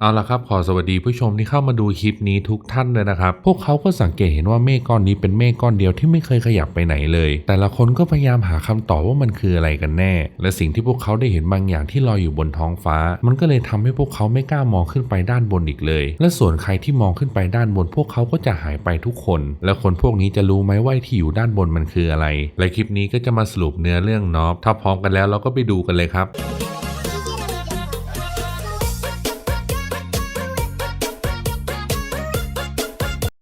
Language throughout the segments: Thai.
เอาละครับขอสวัสดีผู้ชมที่เข้ามาดูคลิปนี้ทุกท่านเลยนะครับ พวกเขาก็สังเกตเห็นว่าเมฆก้อนนี้เป็นเมฆก้อนเดียวที่ไม่เคยขยับไปไหนเลย แต่ละคนก็พยายามหาคำตอบว่ามันคืออะไรกันแน่ และสิ่งที่พวกเขาได้เห็นบางอย่างที่ลอยอยู่บนท้องฟ้า มันก็เลยทำให้พวกเขาไม่กล้ามองขึ้นไปด้านบนอีกเลย และส่วนใครที่มองขึ้นไปด้านบน พวกเขาก็จะหายไปทุกคน และคนพวกนี้จะรู้ไหมว่าไอที่อยู่ด้านบนมันคืออะไร และคลิปนี้ก็จะมาสรุปเนื้อเรื่องนอบถ้าพร้อมกันแล้วเราก็ไปดูกันเลยครับ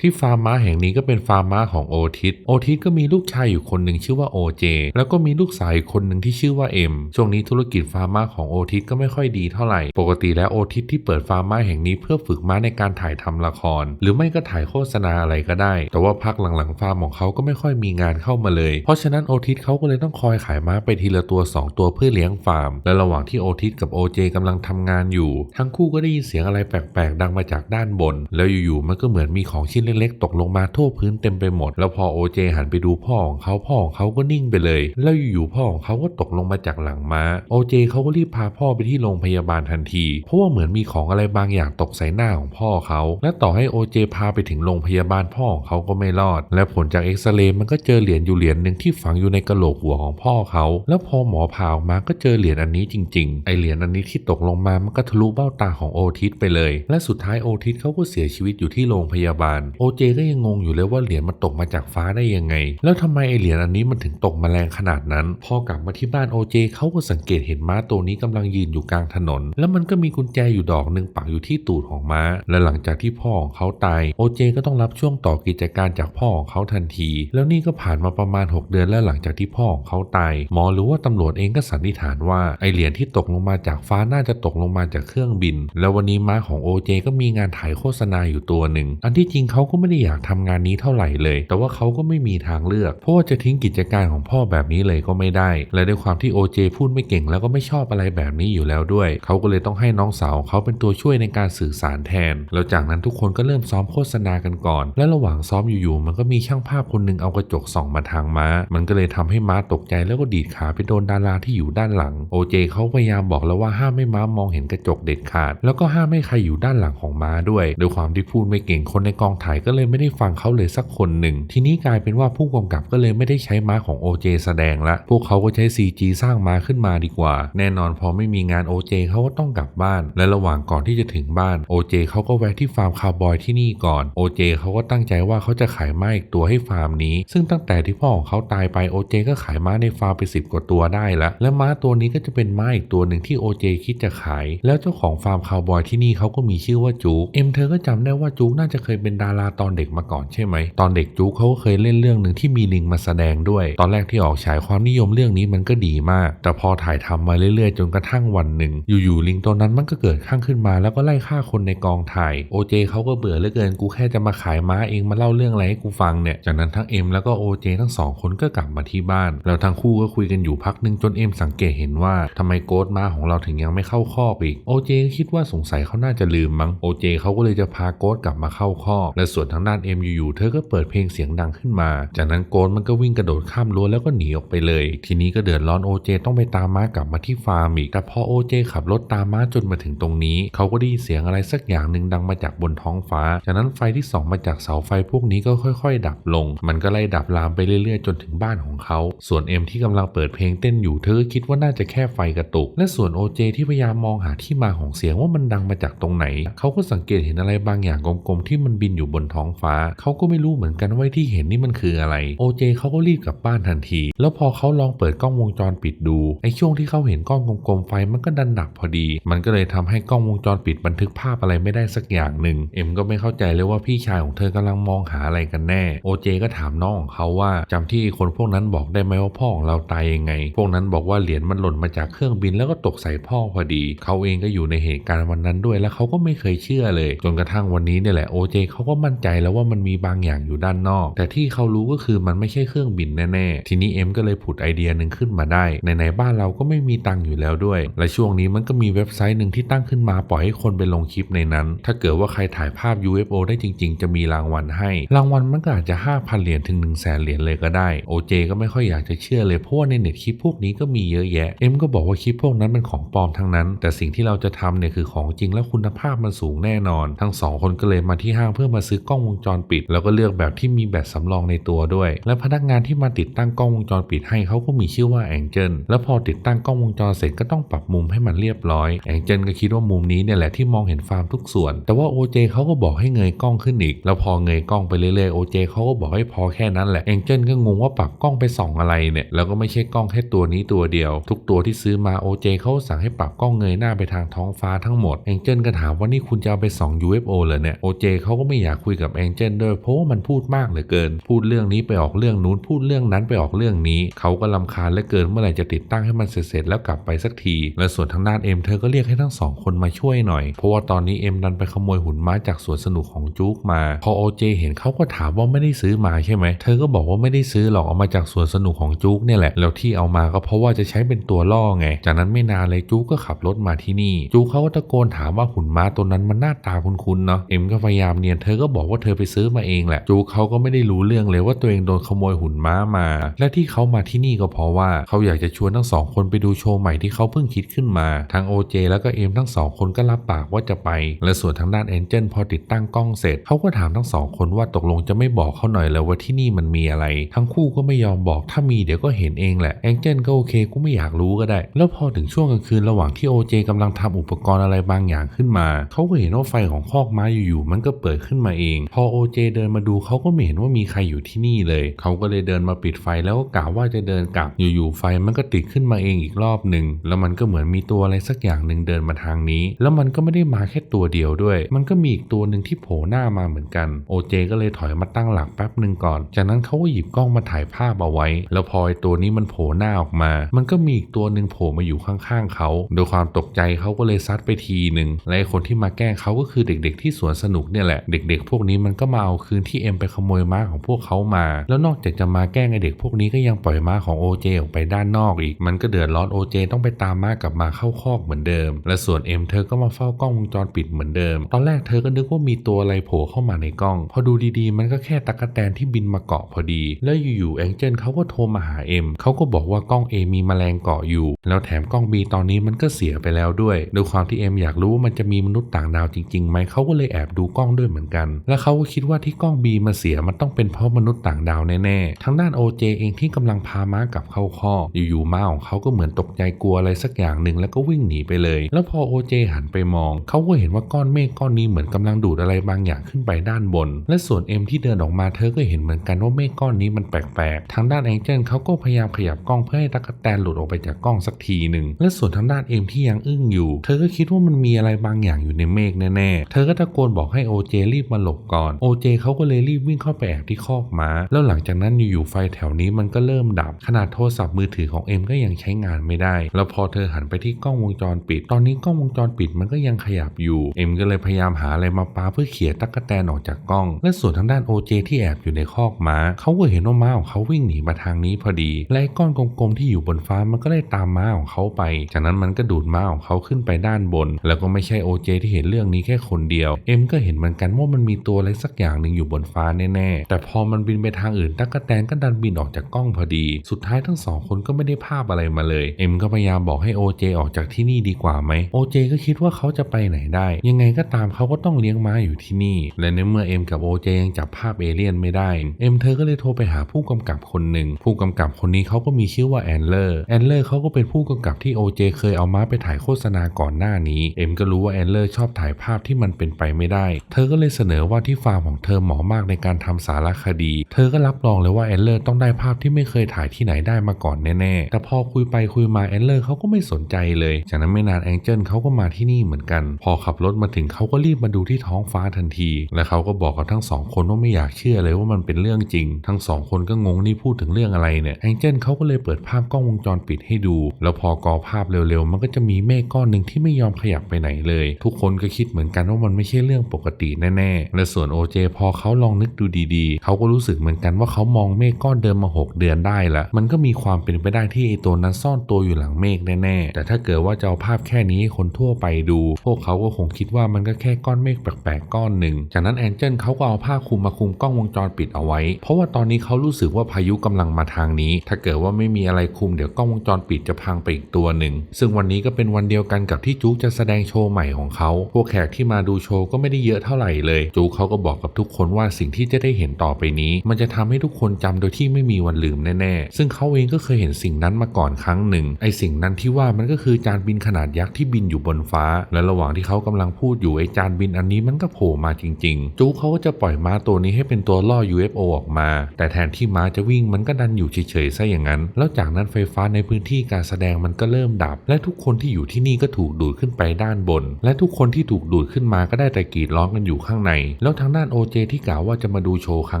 ที่ฟาร์มม้าแห่งนี้ก็เป็นฟาร์มม้าของโอทิสโอทิสก็มีลูกชายอยู่คนหนึ่งชื่อว่าโอเจแล้วก็มีลูกสาวอีกคนหนึ่งที่ชื่อว่าเอ็มช่วงนี้ธุรกิจฟาร์มม้าของโอทิสก็ไม่ค่อยดีเท่าไหร่ ปกติแล้วโอทิสที่เปิดฟาร์มม้าแห่งนี้เพื่อฝึกม้าในการถ่ายทำละคร หรือไม่ก็ถ่ายโฆษณาอะไรก็ได้ แต่ว่าพักหลังๆฟาร์มของเขาก็ไม่ค่อยมีงานเข้ามาเลย เพราะฉะนั้นโอทิสเขาก็เลยต้องคอยขายม้าไปทีละตัวสองตัวเพื่อเลี้ยงฟาร์ม และระหว่างที่โอทิสกับโอเจกำลังทำงานอยู่ ทั้งคู่ก็ได้ยินเสียงอะไรแปลกๆ ดังมาจากด้านบน แล้วอยู่ๆมันก็เหมือนมีของชิ้นเล็กๆ ตกลงมาทั่วพื้นเต็มไปหมด แล้วพอโอเจหันไปดูพ่อของเขาพ่อของเขาก็นิ่งไปเลย แล้วอยู่ๆพ่อของเขาก็ตกลงมาจากหลังม้าโอเจเขาก็รีบพาพ่อไปที่โรงพยาบาลทันที เพราะว่าเหมือนมีของอะไรบางอย่างตกใส่หน้าของพ่อเขา และต่อให้โอเจพาไปถึงโรงพยาบาลพ่อของเขาก็ไม่รอด และผลจากเอ็กซเรย์มันก็เจอเหรียญอยู่เหรียญหนึ่งที่ฝังอยู่ในกระโหลกหัวของพ่อเขา แล้วพอหมอผ่าออกมาก็เจอเหรียญอันนี้จริง ๆ ไอเหรียญอันนี้ที่ตกลงมามันก็ทะลุเบ้าตาของโอทิสไปเลย และสุดท้ายโอทิสเขาก็เสียชีวิตอยู่ที่โรงพยาบาลโอเจก็ยังงงอยู่เลยว่าเหรียญมันตกมาจากฟ้าได้ยังไง แล้วทำไมไอเหรียญอันนี้มันถึงตกมาแรงขนาดนั้น พอกลับมาที่บ้านโอเจเขาก็สังเกตเห็นม้าตัวนี้กำลังยืนอยู่กลางถนน แล้วมันก็มีกุญแจอยู่ดอกหนึ่งปักอยู่ที่ตูดของม้า และหลังจากที่พ่อของเขาตายโอเจก็ต้องรับช่วงต่อกิจการจากพ่อของเขาทันที แล้วนี่ก็ผ่านมาประมาณ 6 เดือนแล้วหลังจากที่พ่อของเขาตายหมอหรือว่าตำรวจเองก็สันนิษฐานว่าไอเหรียญที่ตกลงมาจากฟ้าน่าจะตกลงมาจากเครื่องบิน แล้ววันนี้ม้าของโอเจก็มีงานถ่ายโฆษณาอยู่ตัวหนึ่งอันที่จริงเขาก็ไม่ได้อยากทำงานนี้เท่าไหร่เลย แต่ว่าเขาก็ไม่มีทางเลือก เพราะว่าจะทิ้งกิจการของพ่อแบบนี้เลยก็ไม่ได้ และด้วยความที่โอเจพูดไม่เก่งแล้วก็ไม่ชอบอะไรแบบนี้อยู่แล้วด้วย เขาก็เลยต้องให้น้องสาวเขาเป็นตัวช่วยในการสื่อสารแทน แล้วจากนั้นทุกคนก็เริ่มซ้อมโฆษณากันก่อน และระหว่างซ้อมอยู่ๆมันก็มีช่างภาพคนหนึ่งเอากระจกส่องมาทางม้า มันก็เลยทำให้ม้าตกใจแล้วก็ดีดขาไปโดนดาราที่อยู่ด้านหลังโอเจเขาพยายามบอกแล้วว่าห้ามไม่ม้ามองเห็นกระจกเด็ดขาด แล้วก็ห้ามไม่ใครอยู่ด้านหลังของม้าด้วยด้วยความที่พูดไม่เก่งคนในกองถ่ายก็เลยไม่ได้ฟังเขาเลยสักคนหนึ่ง ทีนี้กลายเป็นว่าผู้กำกับก็เลยไม่ได้ใช้ม้าของ OJ แสดงละ พวกเขาก็ใช้ CG สร้างม้าขึ้นมาดีกว่า แน่นอนพอไม่มีงาน OJ เขาก็ต้องกลับบ้าน และระหว่างก่อนที่จะถึงบ้าน OJ เขาก็แวะที่ฟาร์มคาวบอยที่นี่ก่อน OJ เขาก็ตั้งใจว่าเขาจะขายม้าอีกตัวให้ฟาร์มนี้ ซึ่งตั้งแต่ที่พ่อของเขาตายไป OJ ก็ขายม้าในฟาร์มไปสิบกว่าตัวได้ละ และม้าตัวนี้ก็จะเป็นม้าอีกตัวหนึ่งที่ OJ คิดจะขาย แล้วเจ้าของฟาร์มคาวบอยที่นี่เขาก็มีชื่อว่าจูกเอ็มเธอก็จำได้ว่าจูกน่าจะเคยเป็นดาราตอนเด็กมาก่อนใช่ไหม ตอนเด็กจูกเขาเคยเล่นเรื่องหนึ่งที่มีลิงมาแสดงด้วย ตอนแรกที่ออกฉายความนิยมเรื่องนี้มันก็ดีมาก แต่พอถ่ายทำมาเรื่อยๆ จนกระทั่งวันหนึ่ง อยู่ๆลิงตัวนั้นมันก็เกิดข้างขึ้นมา แล้วก็ไล่ฆ่าคนในกองถ่ายโอเจเขาก็เบื่อเหลือเกินกูแค่จะมาขายม้าเองมาเล่าเรื่องอะไรให้กูฟังเนี่ย จากนั้นทั้งเอ็มแล้วก็โอเจทั้งสองคนก็กลับมาที่บ้าน แล้วทั้งคู่ก็คุยกันอยู่พักหนึ่งจนเอ็มสังเกตเห็นว่าทำไมโกดม้าของเราถึงยังไม่เข้าคอกอีกโอเจคิดว่าสงสัยเขาน่าจะลืมมั้งโอเจเขาก็เลยจะพาโกดกลับมาเข้าคอกและสวนทางด้านเอ็มอยู่ๆเธอก็เปิดเพลงเสียงดังขึ้นมา จากนั้นโกดมันก็วิ่งกระโดดข้ามรั้วแล้วก็หนีออกไปเลย ทีนี้ก็เดือดร้อนโอเจต้องไปตามม้ากลับมาที่ฟาร์มอีก แต่พอโอเจขับรถตามม้าจนมาถึงตรงนี้ เขาก็ได้ยินเสียงอะไรสักอย่างหนึ่งดังมาจากบนท้องฟ้า จากนั้นไฟที่ส่องมาจากเสาไฟพวกนี้ก็ค่อย ๆ ดับลง มันก็ไล่ดับลามไปเรื่อยๆ จนถึงบ้านของเขา ส่วนเอ็มที่กำลังเปิดเพลงเต้นอยู่เธอคิดว่าน่าจะแค่ไฟกระตุก และส่วนโอเจที่พยายามมองหาที่มาของเสียงว่ามันดังมาจากตรงไหน เขาก็สังเกตเห็นอะไรบางอย่างกลมๆที่มันบินอยู่บนท้องฟ้า เขาก็ไม่รู้เหมือนกันว่าที่เห็นนี่มันคืออะไร โอเจเขาก็รีบกลับบ้านทันที แล้วพอเขาลองเปิดกล้องวงจรปิดดู ไอ้ช่วงที่เขาเห็นกล้อนกลมๆไฟมันก็ดันดับพอดี มันก็เลยทำให้กล้องวงจรปิดบันทึกภาพอะไรไม่ได้สักอย่างหนึ่ง เอ็มก็ไม่เข้าใจเลยว่าพี่ชายของเธอกำลังมองหาอะไรกันแน่ โอเจก็ถามน้องของเขาว่าจำที่คนพวกนั้นบอกได้ไหมว่าพ่อของเราตายยังไง พวกนั้นบอกว่าเหรียญมันหล่นมาจากเครื่องบินแล้วก็ตกใส่พ่อพอดี เขาเองก็อยู่ในเหตุการณ์วันนั้นด้วยแล้วเขาก็ไม่เคยเชื่อเลย จนกระทั่งวันนี้เนี่ยแหละโอเจเขาก็มั่นใจแล้วว่ามันมีบางอย่างอยู่ด้านนอก แต่ที่เขารู้ก็คือมันไม่ใช่เครื่องบินแน่ๆ ทีนี้เอ็มก็เลยผุดไอเดียหนึ่งขึ้นมาได้ในๆบ้านเราก็ไม่มีตังค์อยู่แล้วด้วย และช่วงนี้มันก็มีเว็บไซต์หนึ่งที่ตั้งขึ้นมาปล่อยให้คนไปลงคลิปในนั้น ถ้าเกิดว่าใครถ่ายภาพ UFO ได้จริง ๆ จะมีรางวัลให้ รางวัลมันก็อาจจะ 5,000 เหรียญถึง 1 0 0 0 0แสนเหรียญเลยก็ได้โอเจก็ไม่ค่อยอยากจะเชื่อเลยเพราะว่าในเน็ตคลิปพวกนี้ก็มีเยอะแยะเอ็มก็บอกว่าคลิปพวกนั้นเป็นของปลอมทั้งนั้น แต่สิ่งที่เราจะทำเนี่ยคือของจริงและคุณภาพมันสูงแน่นอน ทั้งสองคนก็เลยมาที่ห้างเพื่อมาซื้อกล้องวงจรปิด แล้วก็เลือกแบบที่มีแบตสำรองในตัวด้วย และพนักงานที่มาติดตั้งกล้องวงจรปิดให้เขาก็มีชื่อว่าแองเจิลแล้วพอติดตั้งกล้องวงจรเสร็จก็ต้องปรับมุมให้มันเรียบร้อยแองเจิลก็คิดว่ามุมนี้เนี่ยแหละที่มองเห็นฟาร์มทุกส่วน แต่ว่าโอเจเขาก็บอกให้เงยกล้องขึ้นอีก แล้วพอเงยกล้องไปเรื่อยๆโอเจเขาก็บอกให้พอแค่นั้นแหละแองเจิลก็งงว่าปรับกล้องไปส่องอะไรเนี่ยแล้วก็ไม่ใช่กล้องแค่ตัวนี้ตัวเดียว ทุกตัวที่ซื้อมาโอเจเขาสั่งให้ปรับกล้องเงยหน้าไปทางท้องฟ้าทั้งหมดแองเจิลก็ถามว่านี่คุณจะเอาไปส่อง UFO เหรอเนี่ยโอเจเขาก็ไม่อยากคุยกับแองเจิลด้วยเพราะว่ามันพูดมากเหลือเกิน พูดเรื่องนี้ไปออกเรื่องนู้นพูดเรื่องนั้นไปออกเรื่องนี้ เขาก็ลำคาญเหลือเกินเมื่อไหร่จะติดตั้งให้มันเสร็จแล้วกลับไปสักที และส่วนทางด้านเอ็มเธอก็เรียกให้ทั้งสองคนมาช่วยหน่อย เพราะว่าตอนนี้เอ็มดันไปขโมยหุ่นม้าจากสวนสนุกของจุกมา พอโอเจเห็นเขาก็ถามว่าไม่ได้ซื้อมาใช่ไหม เธอก็บอกว่าไม่ได้ซื้อหรอกเอามาจากสวนสนุกของจุกเนี่ยแหละ แล้วที่เอามาก็เพราะว่าจะใช้เป็นตัวล่อไง จากนั้นไม่นานเลยจุกก็ขับรถมาที่นี่ จุกเขาก็ตะโกนถามว่าหุ่นม้าตัวนั้นมันหน้าตาคุ้นๆเนาะ เอ็มก็พยายามเนียน เธอก็บอกอกว่าเธอไปซื้อมาเองแหละจุกเขาก็ไม่ได้รู้เรื่องเลยว่าตัวเองโดนขโมยหุ่นม้ามา และที่เขามาที่นี่ก็เพราะว่าเขาอยากจะชวนทั้งสองคนไปดูโชว์ใหม่ที่เขาเพิ่งคิดขึ้นมาทั้งโอเจแล้วก็เอ็มทั้งสองคนก็รับปากว่าจะไป และส่วนทางด้านแอนเจลพอติดตั้งกล้องเสร็จเขาก็ถามทั้งสองคนว่าตกลงจะไม่บอกเขาหน่อยแล้วว่าที่นี่มันมีอะไร ทั้งคู่ก็ไม่ยอมบอกถ้ามีเดี๋ยวก็เห็นเองแหละแองเจลก็โอเคกูไม่อยากรู้ก็ได้ แล้วพอถึงช่วงกลางคืนระหว่างที่โอเจกำลังทำอุปกรณ์อะไรบางอย่างขึ้นมา เขาก็เห็นว่าไฟของคอกม้าอยู่ๆมันก็เปิดขึ้นมาเองพอโอเจเดินมาดูเขาก็ไม่เห็นว่ามีใครอยู่ที่นี่เลย เขาก็เลยเดินมาปิดไฟแล้วก็กล่าวว่าจะเดินกลับ อยู่ๆไฟมันก็ติดขึ้นมาเองอีกรอบหนึ่งแล้วมันก็เหมือนมีตัวอะไรสักอย่างหนึ่งเดินมาทางนี้ แล้วมันก็ไม่ได้มาแค่ตัวเดียวด้วย มันก็มีอีกตัวหนึ่งที่โผล่หน้ามาเหมือนกัน โอเจก็เลยถอยมาตั้งหลักแป๊บหนึ่งก่อน จากนั้นเขาก็หยิบกล้องมาถ่ายภาพเอาไว้ แล้วพอไอตัวนี้มันโผล่หน้าออกมา มันก็มีอีกตัวหนึ่งโผล่มาอยู่ข้างๆเขา โดยความตกใจเขาก็เลยซัดไปทีหนึ่งและคนที่มาแกล้งเขาก็คือเด็กๆ ที่สวนสนุกเนี่ยแหละ เด็กๆพวกวกนี้มันก็มาเอาคืนที่เอ็มไปขโมยม้าของพวกเขามา แล้วนอกจากจะมาแกล้งไอเด็กพวกนี้ก็ยังปล่อยม้าของโอเจออกไปด้านนอกอีก มันก็เดือดร้อนโอเจต้องไปตามม้ากลับมาเข้าคอกเหมือนเดิม และส่วนเอ็มเธอก็มาเฝ้ากล้องวงจรปิดเหมือนเดิม ตอนแรกเธอก็นึกว่ามีตัวอะไรโผล่เข้ามาในกล้อง พอดูดีๆ มันก็แค่ตะกแตนที่บินมาเกาะพอดี แล้วอยู่ๆแองเจิลเขาก็โทรมาหาเอ็มเขาก็บอกว่ากล้องเอมีแมลงเกาะอยู่ แล้วแถมกล้องบีตอนนี้มันก็เสียไปแล้วด้วยด้วยความที่เอ็มอยากรู้ว่ามันจะมีมนุษย์ต่างดาวจริงๆไหมเขาก็เลยแอบดูกล้องด้วยเหมือนกันและเขาก็คิดว่าที่กล้องบีมาเสียมันต้องเป็นเพราะมนุษย์ต่างดาวแน่ๆทางด้านโอเจเองที่กำลังพาม้ากลับเข้าคออยู่ๆม้าของเขาก็เหมือนตกใจกลัวอะไรสักอย่างหนึ่งแล้วก็วิ่งหนีไปเลย แล้วพอโอเจหันไปมอง เขาก็เห็นว่าก้อนเมฆก้อนนี้เหมือนกำลังดูดอะไรบางอย่างขึ้นไปด้านบน และส่วนเอ็มที่เดินออกมาเธอก็เห็นเหมือนกันว่าเมฆก้อนนี้มันแปลกๆทางด้านแองเจิลเขาก็พยายามขยับกล้องเพื่อให้ตะกแตนหลุดออกไปจากกล้องสักทีหนึ่งและส่วนทางด้านเอ็มที่ยังอึ้งอยู่ เธอก็คิดว่ามันมีอะไรบางอย่างอยู่ในเมฆแน่ๆเธอก็ตะโกนบอกให้โอเจรีบมาหลบก่อน โอเจเขาก็เลยรีบวิ่งเข้าไปแอบที่คอกม้า แล้วหลังจากนั้นอยู่ๆไฟแถวนี้มันก็เริ่มดับ ขนาดโทรศัพท์มือถือของเอ็มก็ยังใช้งานไม่ได้ แล้วพอเธอหันไปที่กล้องวงจรปิด ตอนนี้กล้องวงจรปิดมันก็ยังขยับอยู่ เอ็มก็เลยพยายามหาอะไรมาปาเพื่อเขี่ยตั๊กแตนออกจากกล้อง และส่วนทางด้านโอเจที่แอบอยู่ในคอกม้าเขาก็เห็นว่าม้าของเขาวิ่งหนีมาทางนี้พอดี และก้อนกลมๆที่อยู่บนฟ้ามันก็ได้ตามม้าของเขาไป จากนั้นมันก็ดูดม้าของเขาขึ้นไปด้านบน แล้วก็ไม่ใช่โอเจที่เห็นเรื่องนี้แค่คนเดียว เอ็มก็เห็นเหมือนกันว่ามันมีตัวอะไรสักอย่างหนึ่งอยู่บนฟ้าแน่ๆ แต่พอมันบินไปทางอื่นตั๊กแตนก็ดันบินออกจากกล้องพอดี สุดท้ายทั้งสองคนก็ไม่ได้ภาพอะไรมาเลย เอ็มก็พยายามบอกให้โอเจออกจากที่นี่ดีกว่าไหมโอเจก็คิดว่าเขาจะไปไหนได้ ยังไงก็ตามเขาก็ต้องเลี้ยงม้าอยู่ที่นี่ และในเมื่อเอ็มกับโอเจยังจับภาพเอเลี่ยนไม่ได้ เอ็มเธอก็เลยโทรไปหาผู้กำกับคนหนึ่ง ผู้กำกับคนนี้เขาก็มีชื่อว่าแอนเลอร์ แอนเลอร์เขาก็เป็นผู้กำกับที่โอเจเคยเอาม้าไปถ่ายโฆษณาก่อนหน้านี้ เอ็มก็รู้ว่าแอนเลอร์ชอบถ่ายภาพที่มันเป็นไปไม่ได้ เธอก็เลยเสนอว่าที่ฟาร์มของเธอเหมาะมากในการทำสารคดี เธอก็รับรองเลยว่าแอนเลอร์ต้องได้ภาพที่ไม่เคยถ่ายที่ไหนได้มาก่อนแน่ๆ แต่พอคุยไปคุยมาแอนเลอร์เขาก็ไม่สนใจเลย จากนั้นไม่นานแองเจิลเขาก็มาที่นี่เหมือนกัน พอขับรถมาถึงเขาก็รีบมาดูที่ท้องฟ้าทันที และเขาก็บอกกับทั้งสองคนว่าไม่อยากเชื่อเลยว่ามันเป็นเรื่องจริง ทั้งสองคนก็งงนี่พูดถึงเรื่องอะไรเนี่ยแองเจิลเขาก็เลยเปิดภาพกล้องวงจรปิดให้ดู แล้วพอกอภาพเร็วๆ มันก็จะมีเมฆก้อนหนึ่งที่ไม่ยอมขยับไปไหนเลย ทุกคนก็คิดเหมือนกันว่ามันไม่ใช่เรื่องปกติแน่ๆและส่วนโอเจพอเขาลองนึกดูดีๆ เขาก็รู้สึกเหมือนกันว่าเขามองเมฆก้อนเดิมมา 6 เดือนได้ละ มันก็มีความเป็นไปได้ที่ไอตัวนั้นซ่อนตัวอยู่หลังเมฆแน่ๆ แต่ถ้าเกิดว่าจะเอาภาพแค่นี้ให้คนทั่วไปดู พวกเขาก็คงคิดว่ามันก็แค่ก้อนเมฆแปลกๆก้อนหนึ่ง จากนั้นแองเจิลเขาก็เอาผ้าคลุมมาคลุมกล้องวงจรปิดเอาไว้ เพราะว่าตอนนี้เขารู้สึกว่าพายุกำลังมาทางนี้ ถ้าเกิดว่าไม่มีอะไรคลุมเดี๋ยวกล้องวงจรปิดจะพังไปอีกตัวหนึ่ง ซึ่งวันนี้ก็เป็นวันเดียวกันกับที่จุ๊กจะแสดงโชว์ใหม่ของเขา พวกแขกที่มาดูโชว์ก็ไม่ได้เยอะเท่าไหร่เลยจุ๊เขาก็บอกกับทุกคนว่าสิ่งที่จะได้เห็นต่อไปนี้ มันจะทำให้ทุกคนจำโดยที่ไม่มีวันลืมแน่ๆ ซึ่งเขาเองก็เคยเห็นสิ่งนั้นมาก่อนครั้งหนึ่ง ไอสิ่งนั้นที่ว่ามันก็คือจานบินขนาดยักษ์ที่บินอยู่บนฟ้า และระหว่างที่เขากำลังพูดอยู่ไอจานบินอันนี้มันก็โผล่มาจริง ๆจุ๊กเขาก็จะปล่อยม้าตัวนี้ให้เป็นตัวล่อ UFO ออกมา แต่แทนที่ม้าจะวิ่งมันก็ดันอยู่เฉยๆซะอย่างนั้น แล้วจากนั้นไฟฟ้าในพื้นที่การแสดงมันก็เริ่มดับ และทุกคนที่อยู่ที่นี่ก็ถูกดูดขึ้นไปด้านบน และทุกคนที่ถูกดูดขึ้นมาก็ได้แต่กรีดร้องกันอยู่ข้างในแล้วทางด้านโอเจที่กล่าวว่าจะมาดูโชว์ครั้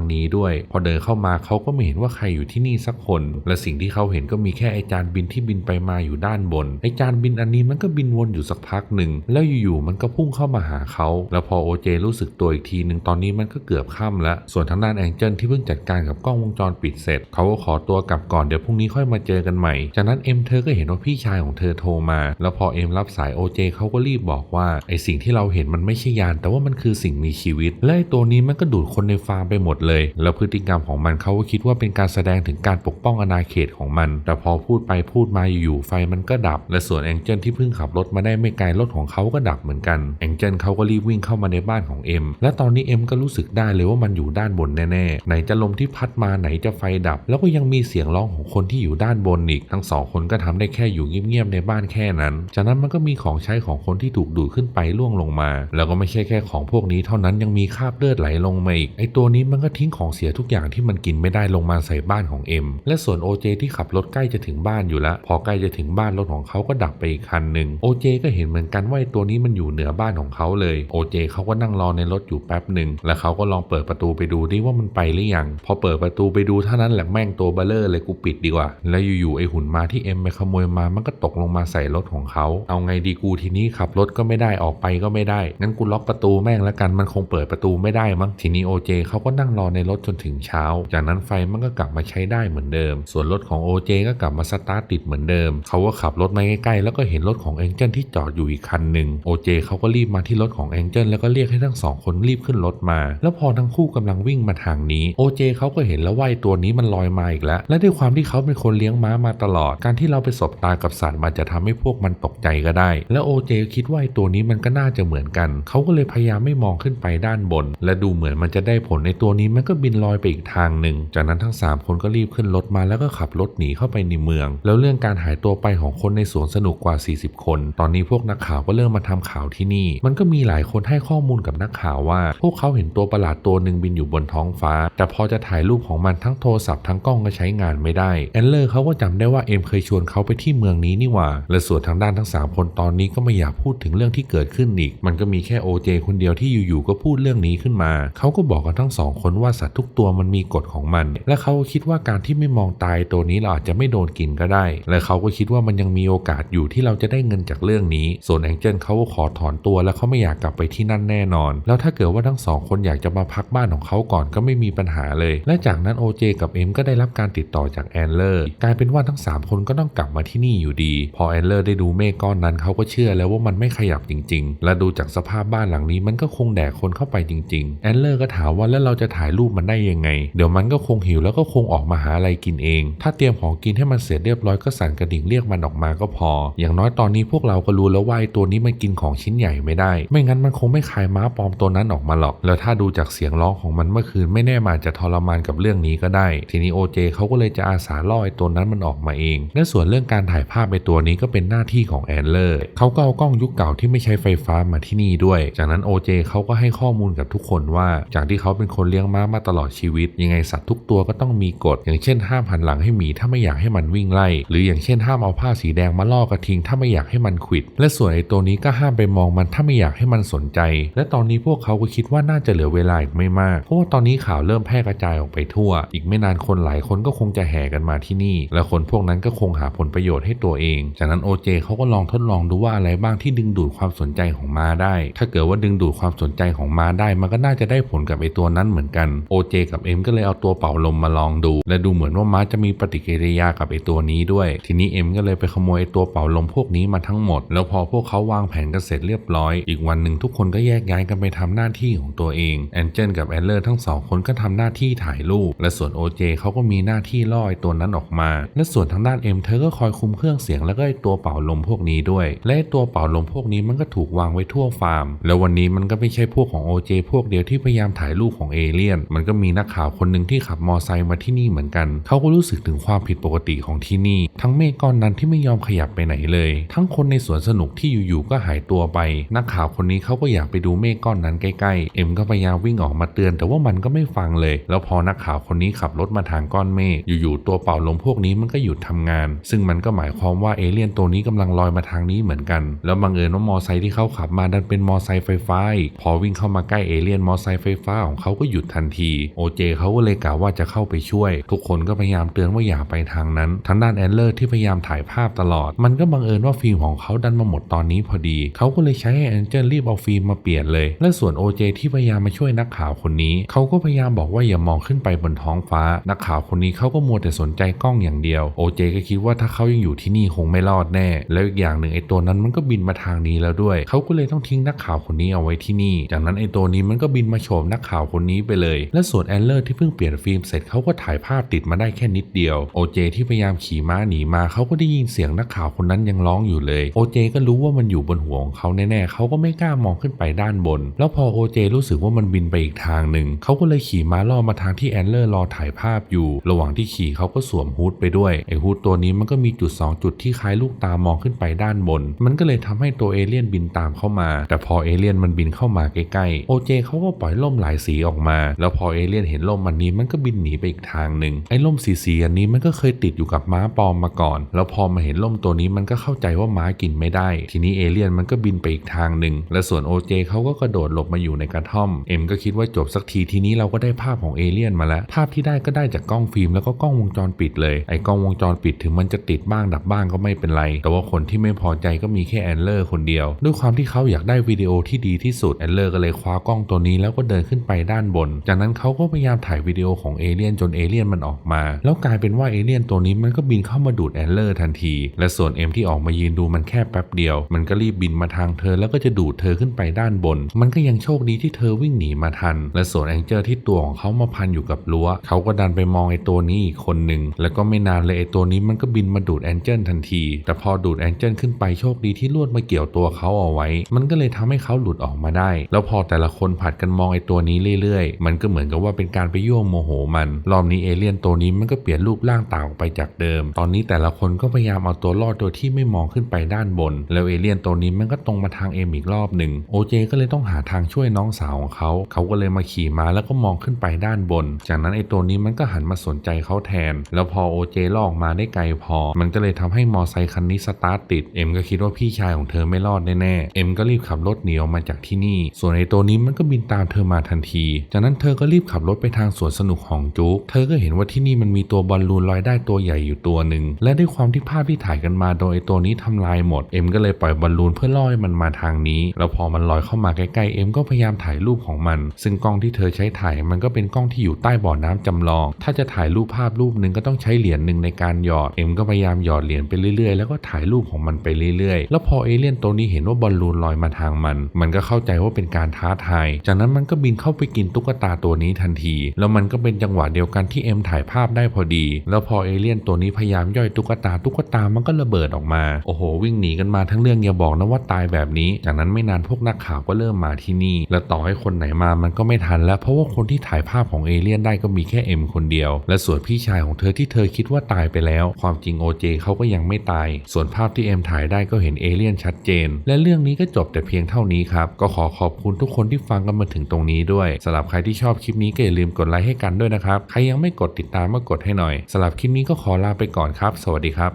งนี้ด้วย พอเดินเข้ามาเขาก็ไม่เห็นว่าใครอยู่ที่นี่สักคน และสิ่งที่เขาเห็นก็มีแค่ไอจานบินที่บินไปมาอยู่ด้านบน ไอจานบินอันนี้มันก็บินวนอยู่สักพักหนึ่ง แล้วอยู่ๆมันก็พุ่งเข้ามาหาเขา แล้วพอโอเจรู้สึกตัวอีกทีหนึ่งตอนนี้มันก็เกือบค่ำแล้ว ส่วนทางด้านแองเจิลที่เพิ่งจัดการกับกล้องวงจรปิดเสร็จ เขาก็ขอตัวกลับก่อนเดี๋ยวพรุ่งนี้ค่อยมาเจอกันใหม่ จากนั้นเอ็มเธอก็เห็นว่าพี่ชายของเธอโทรมา แล้วพอเอ็มรับสายโอเจเขาก็รีบบอกว่าไอสิ่งที่เราเห็นมันไม่ใช่ยาน แต่ว่ามันคือสิ่งมีชีวิตและไอตัวนี้มันก็ดูดคนในฟาร์มไปหมดเลย แล้วพฤติกรรมของมันเขาก็คิดว่าเป็นการแสดงถึงการปกป้องอาณาเขตของมัน แต่พอพูดไปพูดมาอยู่ๆไฟมันก็ดับ และส่วนแองเจิลที่เพิ่งขับรถมาได้ไม่ไกลรถของเขาก็ดับเหมือนกันแองเจิลเขาก็รีบวิ่งเข้ามาในบ้านของเอ็มและตอนนี้เอ็มก็รู้สึกได้เลยว่ามันอยู่ด้านบนแน่ๆไหนจะลมที่พัดมาไหนจะไฟดับ แล้วก็ยังมีเสียงร้องของคนที่อยู่ด้านบนอีก ทั้งสองคนก็ทำได้แค่อยู่เงียบๆในบ้านแค่นั้น จากนั้นมันก็มีของใช้ของคนที่ถูกดูดขึ้นไปล่วงลงมา แล้วก็ไม่ใช่แค่ของพวกนี้เท่านั้นยังมีีคราบเลือดไหลลงมาอีกไอตัวนี้มันก็ทิ้งของเสียทุกอย่างที่มันกินไม่ได้ลงมาใส่บ้านของเอ็มและส่วนโอเจที่ขับรถใกล้จะถึงบ้านอยู่แล้ว พอใกล้จะถึงบ้านรถของเขาก็ดับไปอีกคันหนึ่งโอเจก็เห็นเหมือนกันว่าไอตัวนี้มันอยู่เหนือบ้านของเขาเลยโอเจเขาก็นั่งรอในรถอยู่แป๊บหนึ่งแล้วเขาก็ลองเปิดประตูไปดูดิว่ามันไปหรือยังพอเปิดประตูไปดูเท่านั้นแหละแม่งตัวเบลเลอร์เลยกูปิดดีกว่า แล้วอยู่ๆไอหุ่นมาที่เอ็มไปขโมยมามันก็ตกลงมาใส่รถของเขาเอาไงดีกูทีนี้ขับรถก็ไม่ได้ออกไปก็ไม่ได้งั้นกูล็อกประตูแม่งแล้วกันมันคงเปิดประตูไม่ได้มั้งทีนี้โอเจเขาก็นั่งรอในรถจนถึงเช้า จากนั้นไฟมันก็กลับมาใช้ได้เหมือนเดิม ส่วนรถของโอเจก็กลับมาสตาร์ทติดเหมือนเดิม เขาก็ขับรถมาใกล้ๆแล้วก็เห็นรถของแองเจิลที่จอดอยู่อีกคันหนึ่งโอเจเขาก็รีบมาที่รถของแองเจิลแล้วก็เรียกให้ทั้งสองคนรีบขึ้นรถมา แล้วพอทั้งคู่กำลังวิ่งมาทางนี้โอเจเขาก็เห็นแล้วว่าตัวนี้มันลอยมาอีกแล้ว และด้วยความที่เขาเป็นคนเลี้ยงม้ามาตลอด การที่เราไปสบตากับสัตว์มันจะทำให้พวกมันตกใจก็ได้ แล้วโอเจคิดว่าตัวนี้มันก็น่าจะเหมือนกัน เขาก็เลยพยายามไม่มองขึ้นไปด้านบน และดูเหมือนมันจะได้ผลในตัวนี้มันก็บินลอยไปอีกทางหนึ่ง จากนั้นทั้ง 3 คนก็รีบขึ้นรถมาแล้วก็ขับรถหนีเข้าไปในเมือง แล้วเรื่องการหายตัวไปของคนในสวนสนุกกว่า 40 คน ตอนนี้พวกนักข่าวก็เริ่มมาทำข่าวที่นี่ มันก็มีหลายคนให้ข้อมูลกับนักข่าวว่า พวกเขาเห็นตัวประหลาดตัวหนึ่งบินอยู่บนท้องฟ้า แต่พอจะถ่ายรูปของมันทั้งโทรศัพท์ทั้งกล้องก็ใช้งานไม่ได้แอนเลอร์เขาก็จำได้ว่าเอ็มเคยชวนเขาไปที่เมืองนี้นี่หว่า และส่วนทางด้านทั้ง 3 คนตอนนี้ก็ไม่อยากพูดถึงเรื่องที่เกิดขึ้นอีก มันก็มีแค่โอเจคนเดียวที่อยู่ๆก็พูดเรื่องนี้ขึ้นมา เขาก็บอกกันทั้งสองคนว่าสัตว์ทุกตัวมันมีกฎของมัน และเขาคิดว่าการที่ไม่มองตายตัวนี้เราอาจจะไม่โดนกินก็ได้ และเขาก็คิดว่ามันยังมีโอกาสอยู่ที่เราจะได้เงินจากเรื่องนี้ ส่วนแองเจิลเขาก็ขอถอนตัวแล้วเขาไม่อยากกลับไปที่นั่นแน่นอน แล้วถ้าเกิดว่าทั้งสองคนอยากจะมาพักบ้านของเขาก่อนก็ไม่มีปัญหาเลย และจากนั้นโอเจกับเอ็มก็ได้รับการติดต่อจากแอนเลอร์กลายเป็นว่าทั้ง 3 คนก็ต้องกลับมาที่นี่อยู่ดี พอแอนเลอร์ได้ดูเมฆก้อนนั้นเขาก็เชื่อแล้วว่ามันไม่ขยับจริง ๆ และดูจากสภาพบ้านหลังนี้มันก็คงแดกคนเข้าไปจริงๆ แอนเลอร์ก็ถามว่าแล้วเราจะถ่ายรูปมันได้ยังไง เดี๋ยวมันก็คงหิวแล้วก็คงออกมาหาอะไรกินเอง ถ้าเตรียมของกินให้มันเสร็จเรียบร้อยก็สั่นกระดิ่งเรียกมันออกมาก็พอ อย่างน้อยตอนนี้พวกเราก็รู้แล้วว่าไอ้ตัวนี้มันกินของชิ้นใหญ่ไม่ได้ ไม่งั้นมันคงไม่คายม้าปลอมตัวนั้นออกมาหรอก แล้วถ้าดูจากเสียงร้องของมันเมื่อคืนไม่แน่มาจะทรมานกับเรื่องนี้ก็ได้ ทีนี้โอเจเขาก็เลยจะอาสาล่อไอตัวนั้นมันออกมาเอง และส่วนเรื่องการถ่ายภาพไอ้ตัวนี้ก็เป็นหน้าที่ของแอนเลอร์เขาก็เอากล้องยุคเก่าที่ไม่ใช้ไฟฟ้ามาที่นี่ด้วย จากนั้นโอเจเขาก็ให้ข้อมูลกับทุกคนว่าจากที่เขาเป็นคนเลี้ยงม้ามาตลอดชีวิต ยังไงสัตว์ทุกตัวก็ต้องมีกฎ อย่างเช่นห้ามหันหลังให้หมีถ้าไม่อยากให้มันวิ่งไล่ หรืออย่างเช่นห้ามเอาผ้าสีแดงมาล่อกระทิงถ้าไม่อยากให้มันขวิด และส่วนไอ้ตัวนี้ก็ห้ามไปมองมันถ้าไม่อยากให้มันสนใจ และตอนนี้พวกเขาก็คิดว่าน่าจะเหลือเวลาอีกไม่มาก เพราะว่าตอนนี้ข่าวเริ่มแพร่กระจายออกไปทั่ว อีกไม่นานคนหลายคนก็คงจะแห่กันมาที่นี่ และคนพวกนั้นก็คงหาผลประโยชน์ให้ตัวเอง จากนั้นโอเจเขาก็ลองทดลองดูว่าอะไรบ้างที่ดึงดูดความสนใจของมาได้ ถ้าเกิดว่าดึงดูดความสนใจของมาได้มันก็น่าจะได้ผลกับไอตัวนั้นเหมือนกันโอเจกับเอ็มก็เลยเอาตัวเป่าลมมาลองดู และดูเหมือนว่าม้าจะมีปฏิกิริยากับไอตัวนี้ด้วย ทีนี้เอ็มก็เลยไปขโมยไอตัวเป่าลมพวกนี้มาทั้งหมด แล้วพอพวกเขาวางแผนกันเสร็จเรียบร้อย อีกวันหนึ่งทุกคนก็แยกย้ายกันไปทำหน้าที่ของตัวเองแอนเจลกับแอนเลอร์ทั้งสองคนก็ทำหน้าที่ถ่ายรูป และส่วนโอเจเขาก็มีหน้าที่ล่อไอตัวนั้นออกมา และส่วนทางด้านเอ็มเธอก็คอยคุมเครื่องเสียงแล้วก็ไอตัวเป่าลมพวกนี้ด้วย และตัวเป่าลมพวกนี้มันก็ถูกวางไว้ทั่วฟาร์ม แล้ววันนี้มันก็ไม่ใช่พวกของโเจพวกเดียวที่พยายามถ่ายรูปของเอเลี่ยน มันก็มีนักข่าวคนหนึ่งที่ขับมอไซค์มาที่นี่เหมือนกัน เขาก็รู้สึกถึงความผิดปกติของที่นี่ ทั้งเมฆก้อนนั้นที่ไม่ยอมขยับไปไหนเลย ทั้งคนในสวนสนุกที่อยู่ๆก็หายตัวไป นักข่าวคนนี้เขาก็อยากไปดูเมฆก้อนนั้นใกล้ๆ เอ็มก็พยายามวิ่งออกมาเตือน แต่ว่ามันก็ไม่ฟังเลย แล้วพอนักข่าวคนนี้ขับรถมาทางก้อนเมฆอยู่ๆตัวเป่าลมพวกนี้มันก็หยุดทำงาน ซึ่งมันก็หมายความว่าเอเลี่ยนตัวนี้กำลังลอยมาทางนี้เหมือนกัน แล้วบังเอิญว่ามอไซค์ที่เขาขับมาดันเป็นมอไซค์ไฟฟ้าพอวิ่งเข้ามาใกล้เอเลี่ยนมอไซค์ไฟฟ้าของเขาก็หยุดทันทีโอเจเขาก็เลยกล่าวว่าจะเข้าไปช่วย ทุกคนก็พยายามเตือนว่าอย่าไปทางนั้นทางด้านแอนเลอร์ที่พยายามถ่ายภาพตลอด มันก็บังเอิญว่าฟิล์มของเขาดันมาหมดตอนนี้พอดี เขาก็เลยใช้ให้แอนเจลรีบเอาฟิล์มมาเปลี่ยนเลย และส่วนโอเจที่พยายามมาช่วยนักข่าวคนนี้ เขาก็พยายามบอกว่าอย่ามองขึ้นไปบนท้องฟ้า นักข่าวคนนี้เขาก็มัวแต่สนใจกล้องอย่างเดียวโอเจก็คิดว่าถ้าเขายังอยู่ที่นี่คงไม่รอดแน่ แล้วอีกอย่างหนึ่งไอ้ตัวนั้นมันก็บินมาทางนี้แล้วด้วย เขาก็เลยต้องทิ้งนักข่าวคนนี้เอาไว้ที่นี่ จากนั้นไอ้ตัวัวนี้มันก็บินมาโฉมนักข่าวคนนี้ไปเลย และส่วนแอนเลอร์ที่เพิ่งเปลี่ยนฟิล์มเสร็จเขาก็ถ่ายภาพติดมาได้แค่นิดเดียวโอเจที่พยายามขี่ม้าหนีมาเขาก็ได้ยินเสียงนักข่าวคนนั้นยังร้องอยู่เลยโอเจก็รู้ว่ามันอยู่บนหัวของเขาแน่ๆเขาก็ไม่กล้ามองขึ้นไปด้านบน แล้วพอโอเจรู้สึกว่ามันบินไปอีกทางหนึ่งเขาก็เลยขี่ม้าล่อมาทางที่แอนเลอร์รอถ่ายภาพอยู่ ระหว่างที่ขี่เขาก็สวมฮูดไปด้วยไอฮูดตัวนี้มันก็มีจุด 2 จุดที่คล้ายลูกตามองขึ้นไปด้านบน มันก็เลยทำให้ตัวเอเลี่ยนบินตามเข้ามา แต่พอเอเลี่ยนมันบินเข้ามาใกล้ๆโอเจเขาก็ปล่อยล่มหลายสีออกมา แล้วพอเอเลี่ยนเห็นล่มมันนี้มันก็บินหนีไปอีกทางหนึ่งไอ้ล่มสีสีๆอันนี้มันก็เคยติดอยู่กับม้าปลอมมาก่อน แล้วพอมาเห็นล่มตัวนี้มันก็เข้าใจว่าม้ากินไม่ได้ ทีนี้เอเลี่ยนมันก็บินไปอีกทางหนึ่งและส่วนโอเจเขาก็กระโดดหลบมาอยู่ในกระท่อมเอ็มก็คิดว่าจบสักทีทีนี้เราก็ได้ภาพของเอเลี่ยนมาแล้ว ภาพที่ได้ก็ได้จากกล้องฟิล์มแล้วก็กล้องวงจรปิดเลยไอ้กล้องวงจรปิดถึงมันจะติดบ้างดับบ้างก็ไม่เป็นไร แต่ว่าคนที่ไม่พอใจก็มีแค่แอนเลอร์คนเดียว ด้วยความที่เขาอยากได้วิดีโอที่ดีที่สุดแอนเลอร์ก็เลยคว้ากล้องตัวนี้แล้วก็เดินขึ้นไปด้านบน จากนั้นเขาก็พยายามถ่ายวิดีโอของเอเลี่ยนจนเอเลี่ยนมันออกมา แล้วกลายเป็นว่าเอเลี่ยนตัวนี้มันก็บินเข้ามาดูดแอนเลอร์ทันที และส่วนเอ็มที่ออกมายืนดูมันแค่แป๊บเดียว มันก็รีบบินมาทางเธอแล้วก็จะดูดเธอขึ้นไปด้านบน มันก็ยังโชคดีที่เธอวิ่งหนีมาทัน และส่วนแองเจลที่ตัวของเขามาพันอยู่กับรั้วเขาก็ดันไปมองไอ้ตัวนี้อีกคนหนึ่งแล้วก็ไม่นานเลยไอ้ตัวนี้มันก็บินมาดูดแองเจิลทันที แต่พอดูดแองเจิลขึ้นไปโชคดีที่ลวดมาเกี่ยวตัวเขาเอาไว้ มันก็เลยทำให้เขาหลุดออกมาได้ แล้วพอแต่แต่ละคนผัดกันมองไอ้ตัวนี้เรื่อยๆ มันก็เหมือนกับว่าเป็นการไปยั่วโมโหมัน รอบนี้เอเลี่ยนตัวนี้มันก็เปลี่ยนรูปร่างต่างออกไปจากเดิม ตอนนี้แต่ละคนก็พยายามเอาตัวรอดโดยที่ไม่มองขึ้นไปด้านบน แล้วเอเลี่ยนตัวนี้มันก็ตรงมาทางเอมอีกรอบหนึ่งโอเจก็เลยต้องหาทางช่วยน้องสาวของเขา เขาก็เลยมาขี่ม้าแล้วก็มองขึ้นไปด้านบน จากนั้นไอ้ตัวนี้มันก็หันมาสนใจเขาแทน แล้วพอโอเจลอกมาได้ไกลพอ มันก็เลยทำให้มอไซค์คันนี้สตาร์ทติด เอ็มก็คิดว่าพี่ชายของเธอไม่รอดแน่ๆ เอ็มก็รีบขับรถหนีออกมาจากที่นี่ ส่วนไอ้ตัวนี้มันก็บินตามเธอมาทันที จากนั้นเธอก็รีบขับรถไปทางสวนสนุกของจุ๊กเธอก็เห็นว่าที่นี่มันมีตัวบอลลูนลอยได้ตัวใหญ่อยู่ตัวหนึ่ง และด้วยความที่ภาพที่ถ่ายกันมาโดยไอ้ตัวนี้ทำลายหมด เอ็มก็เลยปล่อยบอลลูนเพื่อล่อให้มันมาทางนี้ แล้วพอมันลอยเข้ามาใกล้ๆ เอ็มก็พยายามถ่ายรูปของมัน ซึ่งกล้องที่เธอใช้ถ่ายมันก็เป็นกล้องที่อยู่ใต้บ่อน้ำจำลอง ถ้าจะถ่ายรูปภาพรูปหนึ่งก็ต้องใช้เหรียญหนึ่งในการหยอด เอ็มก็พยายามหยอดเหรียญไปเรื่อยๆ แล้วก็ถ่ายรูปของมันไปเรื่อยๆ แล้วพอเอเลี่ยนตัวนี้เห็นว่าบอลลูนลอยมาทางมัน มันก็เข้าใจว่าเป็นการท้าทย จากนั้นมันก็บินเข้าไปกินตุ๊กตาตัวนี้ทันที แล้วมันก็เป็นจังหวะเดียวกันที่เอ็มถ่ายภาพได้พอดี แล้วพอเอเลี่ยนตัวนี้พยายามย่อยตุ๊กตาตุ๊กตามันก็ระเบิดออกมา โอ้โห วิ่งหนีกันมาทั้งเรื่องอย่าบอกนะว่าตายแบบนี้ จากนั้นไม่นานพวกนักข่าวก็เริ่มมาที่นี่ และต่อให้คนไหนมามันก็ไม่ทันแล้ว เพราะว่าคนที่ถ่ายภาพของเอเลี่ยนได้ก็มีแค่เอ็มคนเดียว และส่วนพี่ชายของเธอที่เธอคิดว่าตายไปแล้ว ความจริงโอเจเขาก็ยังไม่ตาย ส่วนภาพที่เอ็มถ่ายได้ก็เห็นเอเลี่ยนชัดเจน และเรื่องนี้ก็จบแต่เพียงเท่านี้ครับ ก็ขอขอบคุณทุกคนที่ฟังกันมาถึงตรงนี้ด้วยสำหรับใครที่ชอบคลิปนี้ก็อย่าลืมกดไลค์ให้กันด้วยนะครับ ใครยังไม่กดติดตามก็กดให้หน่อยสำหรับคลิปนี้ก็ขอลาไปก่อนครับ สวัสดีครับ